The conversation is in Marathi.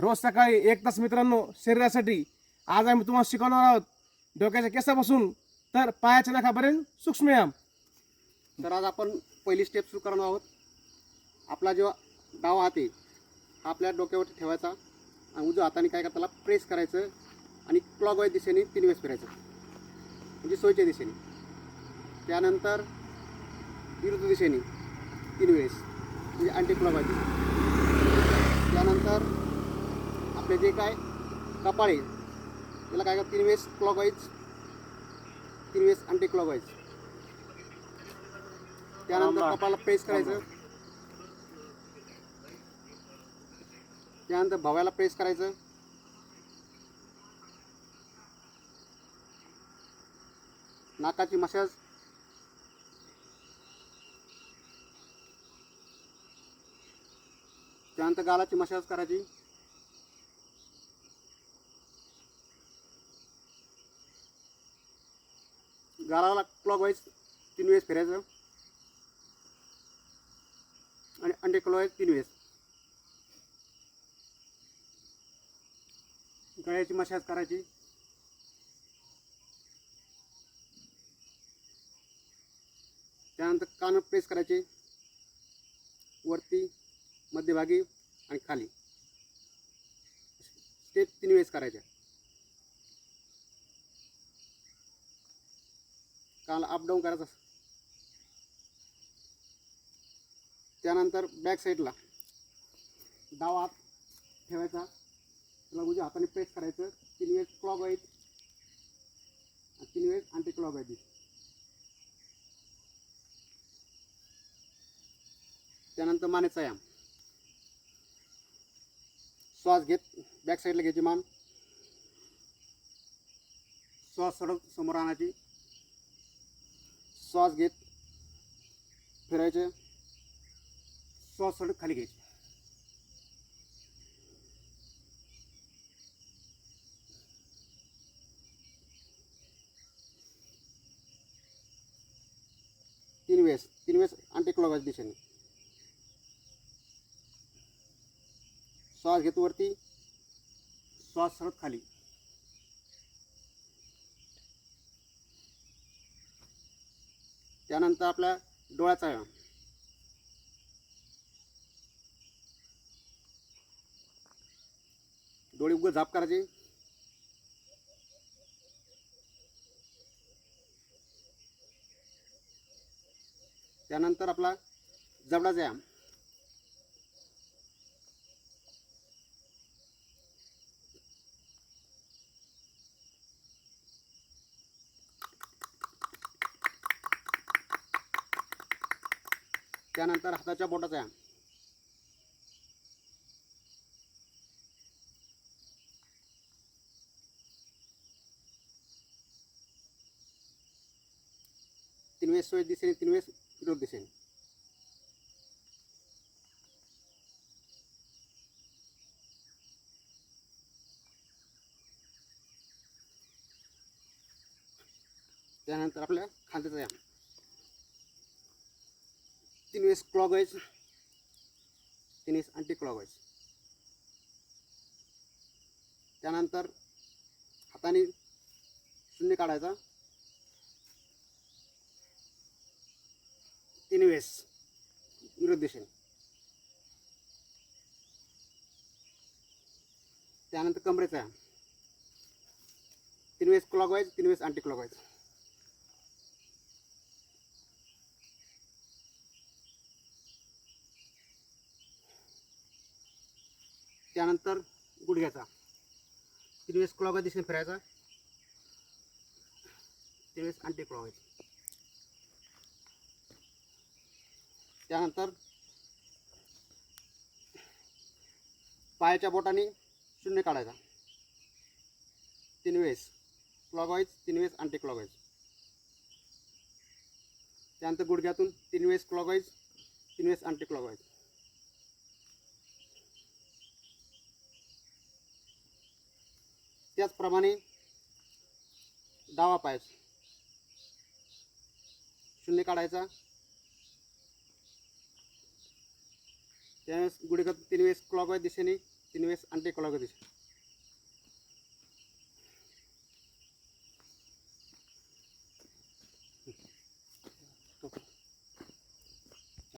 रोज सकाळी एक तास मित्रांनो शरीरासाठी. आज आम्ही तुम्हाला शिकवणार आहोत डोक्याच्या केसापासून तर पायाच्या नखापर्यंत सूक्ष्म व्यायाम तर आज आपण पहिली स्टेप सुरू करणार आहोत. आपला जेव्हा डावा हात आहे हा आपल्या डोक्यावरती ठेवायचा आणि उजव्या हाताने काय करताला प्रेस करायचं आणि क्लॉकवाईज दिशेने तीन वेळेस फिरायचं. म्हणजे सोयीच्या दिशेने. त्यानंतर विरुद्ध दिशेने तीन वेळेस. म्हणजे अँटी क्लॉकवाईज दिशेने. त्यानंतर आपले जे काय कपाळ आहे त्याला काय तीन वेळेस क्लॉकवाईज तीन वेळेस अँटी क्लॉकवाईज त्यानंतर कपाळाला प्रेस करायचं. त्यानंतर भव्याला प्रेस करायचं. नाकाची मसाज त्यानंतर गालाची मसाज करायची. गालाला क्लॉकवाईज तीन वेळेस फिरायचं. आणि अंडे क्लॉकवाईज तीन वेळेस. गळ्याची मशाज करायची. त्यानंतर कान प्रेस करायचे. वरती मध्यभागी आणि खाली. स्टेप तीन वेळेस करायच्या. काल अप डाऊन करायचं त्यानंतर बॅक साईडला डावा हात ठेवायचा. त्याला उजव्या हाताने प्रेस करायचं. तीन वेळेस क्लॉक वाईज आणि तीन वेळेस अँटी क्लॉक वाईज त्यानंतर मानेचा याम श्वास घेत बॅक साईडला घ्यायची मान. श्वास सडक समोर आणायची. श्वास घेत फिरायचे. श्वास सडक खाली घ्यायचे. तीन वेळेस तीन वेळेस अँटी क्लॉकवाईज दिशेने. श्वास घेत वरती. श्वास सरत खाली. त्यानंतर आपल्या डोळ्याचा व्यायाम. डोळे उगं झाप करायचे. त्यानंतर आपला जबडाचा व्यायाम. त्यानंतर हाताच्या बोटाचा या तीन वेळेस सोय दिशेने तीन वेळेस विरोध दिशेने त्यानंतर आपल्या खांद्याचा व्यायाम तीन वेळेस क्लॉकवाईज तीन वेळेस अँटी क्लॉकवाईज त्यानंतर हाताने शून्य काढायचा. तीन वेळेस विरुद्ध दिशेने त्यानंतर कमरेचा. तीन वेळेस क्लॉकवाईज तीन वेळेस अँटी क्लॉकवाईज त्यानंतर गुडघ्याचा तीन वेळेस क्लॉकवाईज दिशेने फिरायचा. तीन वेळेस अँटी क्लॉकवाईज त्यानंतर पायाच्या बोटाने शून्य काढायचा. तीन वेळेस क्लॉकवाईज तीन वेळेस अँटी क्लॉकवाईज त्यानंतर गुडघ्यातून तीन वेळेस क्लॉकवाईज तीन वेळेस अँटी क्लॉकवाईज त्याचप्रमाणे डावा पाय शून्य काढायचा. त्यावेळेस गुडघ्यात तीन वेळेस क्लॉकवाईज दिशेने तीन वेळेस अँटी क्लॉक दिशेने.